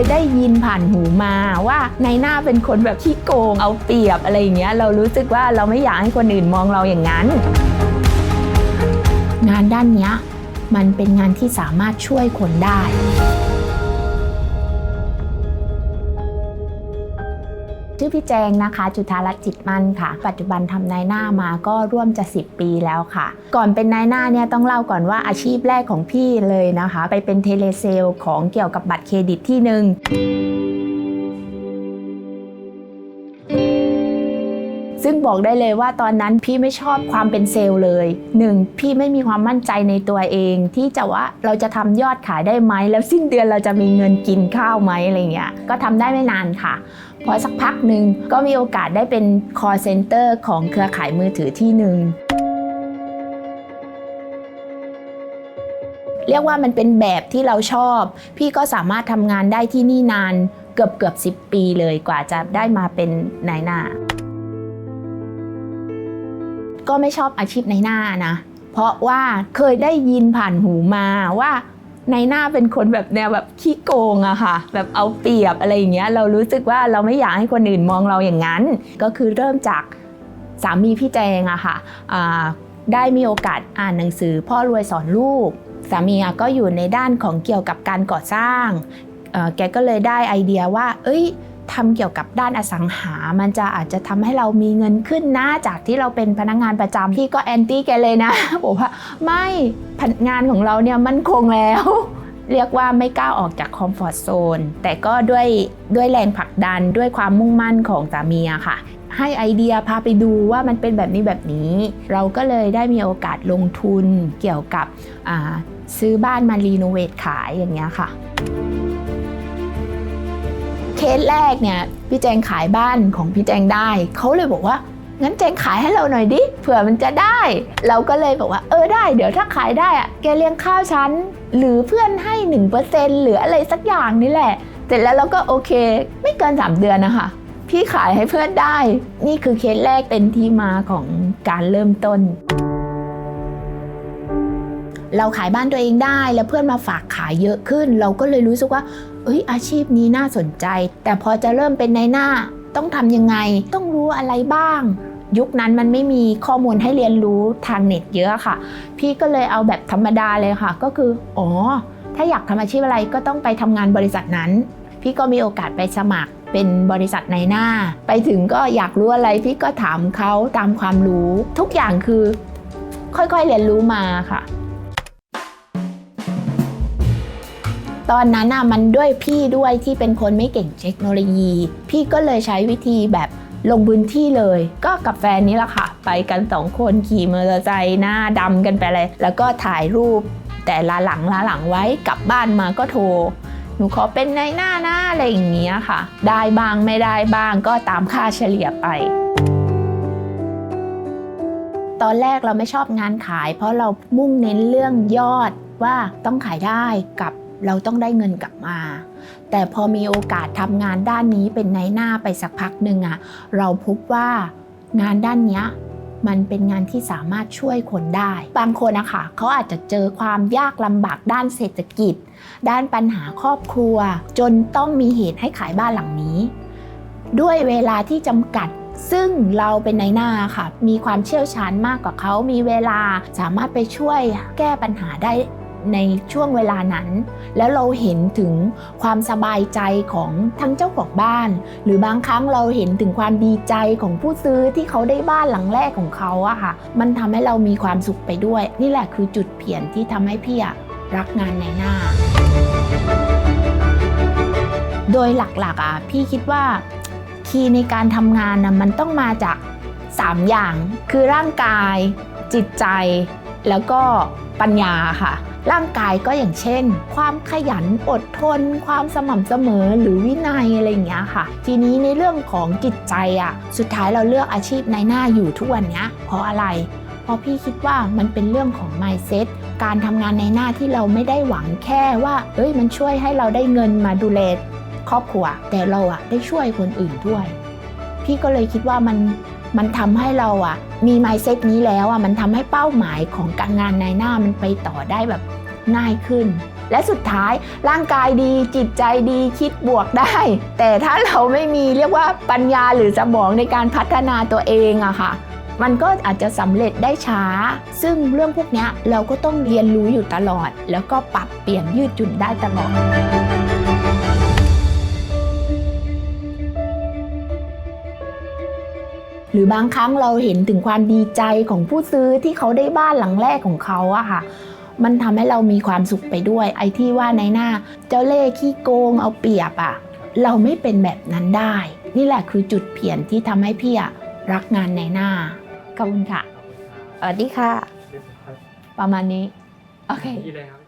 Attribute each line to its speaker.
Speaker 1: ยได้ยินผ่านหูมาว่าในหน้าเป็นคนแบบขี้โกงเอาเปรียบอะไรอย่างเงี้ยเรารู้สึกว่าเราไม่อยากให้คนอื่นมองเราอย่างนั้น งานด้านเนี้ยมันเป็นงานที่สามารถช่วยคนได้ ชื่อพี่แจงนะคะ จุธารัตน์จิตมั่นค่ะ ปัจจุบันทำนายหน้ามาก็ร่วมจะ 10 ปีแล้วค่ะ ก่อนเป็นนายหน้าเนี่ยต้องเล่าก่อนว่าอาชีพแรกของพี่เลยนะคะ ไปเป็นเทเลเซลของเกี่ยวกับบัตรเครดิตที่หนึ่ง ซึ่งบอกได้เลยว่าตอนนั้นพี่ไม่ชอบความเป็นเซลล์เลยหนึ่งพี่ไม่มีความมั่นใจในตัวเอง ที่จะว่าเราจะทำยอดขายได้ไหม แล้วสิ้นเดือนเราจะมีเงินกินข้าวไหมอะไรเงี้ยก็ทำได้ไม่นานค่ะพอสักพักหนึ่งก็มีโอกาสได้เป็น call center ของเครือข่ายมือถือที่หนึ่งเรียกว่ามันเป็นแบบที่เราชอบ พี่ก็สามารถทำงานได้ที่นี่นานเกือบเกือบสิปีเลยกว่าจะได้มาเป็นนายหน้า ก็ไม่ชอบอาชีพในหน้านะ เพราะว่าเคยได้ยินผ่านหูมาว่าในหน้าเป็นคนแบบแนวแบบขี้โกงอะค่ะ แบบเอาเปรียบอะไรอย่างเงี้ย เรารู้สึกว่าเราไม่อยากให้คนอื่นมองเราอย่างนั้น ก็คือเริ่มจากสามีพี่แจงอะค่ะได้มีโอกาสอ่านหนังสือ พ่อรวยสอนลูก สามีอะก็อยู่ในด้านของเกี่ยวกับการก่อสร้างแกก็เลยได้ไอเดียว่า เอ้ย ทำเกี่ยวกับด้านอสังหา มันจะอาจจะทำให้เรามีเงินขึ้นนะจากที่เราเป็นพนักงานประจำพี่ก็แอนตี้แกเลยนะ บอกว่าไม่พนักงานของเราเนี่ยมั่นคงแล้ว เรียกว่าไม่ก้าวออกจากคอมฟอร์ทโซนแต่ก็ด้วยด้วยแรงผลักดันด้วยความมุ่งมั่นของสามีอะค่ะ ให้ไอเดียพาไปดูว่ามันเป็นแบบนี้แบบนี้ เราก็เลยได้มีโอกาสลงทุนเกี่ยวกับซื้อบ้านมารีโนเวทขายอย่างเงี้ยค่ะ สแรกเนี่ยพี่แจงขายบ้านของพี่แจงได้ เขาเลยบอกว่างั้นแจงขายให้เราหน่อยดิเผื่อมันจะได้ เราก็เลยบอกว่าเออได้ เดี๋ยวถ้าขายได้อะแกเลี้ยงข้าวฉันหรือเพื่อนให้หนึ่งเปอร์เซ็นหรืออะไรสักอย่างนี่แหละ เสร็จแล้วเราก็โอเค ไม่เกิน 3 เดือนนะคะพี่ขายให้เพื่อนได้ นี่คือเคสแรกเป็นที่มาของการเริ่มต้น เราขายบ้านตัวเองได้แล้วเพื่อนมาฝากขายเยอะขึ้น เราก็เลยรู้สึกว่า เอ้ยอาชีพนี้น่าสนใจ แต่พอจะเริ่มเป็นในหน้าต้องทำยังไง ต้องรู้อะไรบ้าง ยุคนั้นมันไม่มีข้อมูลให้เรียนรู้ทางเน็ตเยอะค่ะ พี่ก็เลยเอาแบบธรรมดาเลยค่ะ ก็คือ อ๋อ ถ้าอยากทำอาชีพอะไรก็ต้องไปทำงานบริษัทนั้น พี่ก็มีโอกาสไปสมัครเป็นบริษัทในหน้า ไปถึงก็อยากรู้อะไรพี่ก็ถามเขาตามความรู้ ทุกอย่างคือ ค่อยๆเรียนรู้มาค่ะ ตอนนั้นน่ะมันด้วยพี่ด้วยที่เป็นคนไม่เก่งเทคโนโลยี พี่ก็เลยใช้วิธีแบบลงพื้นที่เลย ก็กับแฟนนี้แหละค่ะ ไปกันสองคนขี่มอเตอร์ไซค์หน้าดำกันไปเลย แล้วก็ถ่ายรูป แต่ละหลังละหลังไว้กลับบ้านมาก็โทรหนูขอเป็นในหน้าหน้าอะไรอย่างเงี้ยค่ะ ได้บ้างไม่ได้บ้างก็ตามค่าเฉลี่ยไป ตอนแรกเราไม่ชอบงานขาย เพราะเรามุ่งเน้นเรื่องยอดว่าต้องขายได้กับ เราต้องได้เงินกลับมา แต่พอมีโอกาสทำงานด้านนี้เป็นในหน้าไปสักพักหนึ่งอะเราพบว่างานด้านเนี้ยมันเป็นงานที่สามารถช่วยคนได้ บางคนนะคะเขาอาจจะเจอความยากลำบากด้านเศรษฐกิจ ด้านปัญหาครอบครัว จนต้องมีเหตุให้ขายบ้านหลังนี้ ด้วยเวลาที่จำกัดซึ่งเราเป็นในหน้าค่ะ มีความเชี่ยวชาญมากกว่าเขา มีเวลาสามารถไปช่วยแก้ปัญหาได้ ในช่วงเวลานั้น แล้วเราเห็นถึงความสบายใจของทั้งเจ้าของบ้าน หรือบางครั้งเราเห็นถึงความดีใจของผู้ซื้อที่เขาได้บ้านหลังแรกของเขาอะค่ะ มันทำให้เรามีความสุขไปด้วย นี่แหละคือจุดเปลี่ยนที่ทำให้พี่อะรักงานในหน้า โดยหลักๆอะพี่คิดว่าคีย์ในการทำงานนะมันต้องมาจาก3อย่างคือร่างกาย จิตใจ แล้วก็ปัญญาค่ะ ร่างกายก็อย่างเช่น ความขยันอดทน ความสม่ำเสมอหรือวินัยอะไรอย่างเงี้ยค่ะ ทีนี้ในเรื่องของจิตใจอะสุดท้ายเราเลือกอาชีพในหน้าอยู่ทุกวันเนี้ยเพราะอะไร เพราะพี่คิดว่ามันเป็นเรื่องของ mindset การทำงานในหน้าที่เราไม่ได้หวังแค่ว่าเอ้ยมันช่วยให้เราได้เงินมาดูแลครอบครัว แต่เราอะได้ช่วยคนอื่นด้วย พี่ก็เลยคิดว่ามัน มันทำให้เราอะมี mindset นี้แล้วอะมันทำให้เป้าหมายของการงานในหน้ามันไปต่อได้แบบง่ายขึ้น และสุดท้ายร่างกายดีจิตใจดีคิดบวกได้ แต่ถ้าเราไม่มีเรียกว่าปัญญาหรือสมองในการพัฒนาตัวเองอะค่ะ มันก็อาจจะสำเร็จได้ช้า ซึ่งเรื่องพวกนี้เราก็ต้องเรียนรู้อยู่ตลอด แล้วก็ปรับเปลี่ยนยืดหยุ่นได้ตลอด หรือบางครั้งเราเห็นถึงความดีใจของผู้ซื้อที่เขาได้บ้านหลังแรกของเขาอะค่ะ มันทำให้เรามีความสุขไปด้วย ไอ้ที่ว่าในหน้า เจ้าเล่ห์ขี้โกงเอาเปรียบอะเราไม่เป็นแบบนั้นได้ นี่แหละคือจุดเปลี่ยนที่ทำให้พี่อะรักงานในหน้าขอบคุณค่ะสวัสดีค่ะ ประมาณนี้ โอเค
Speaker 2: นี่เลยครับ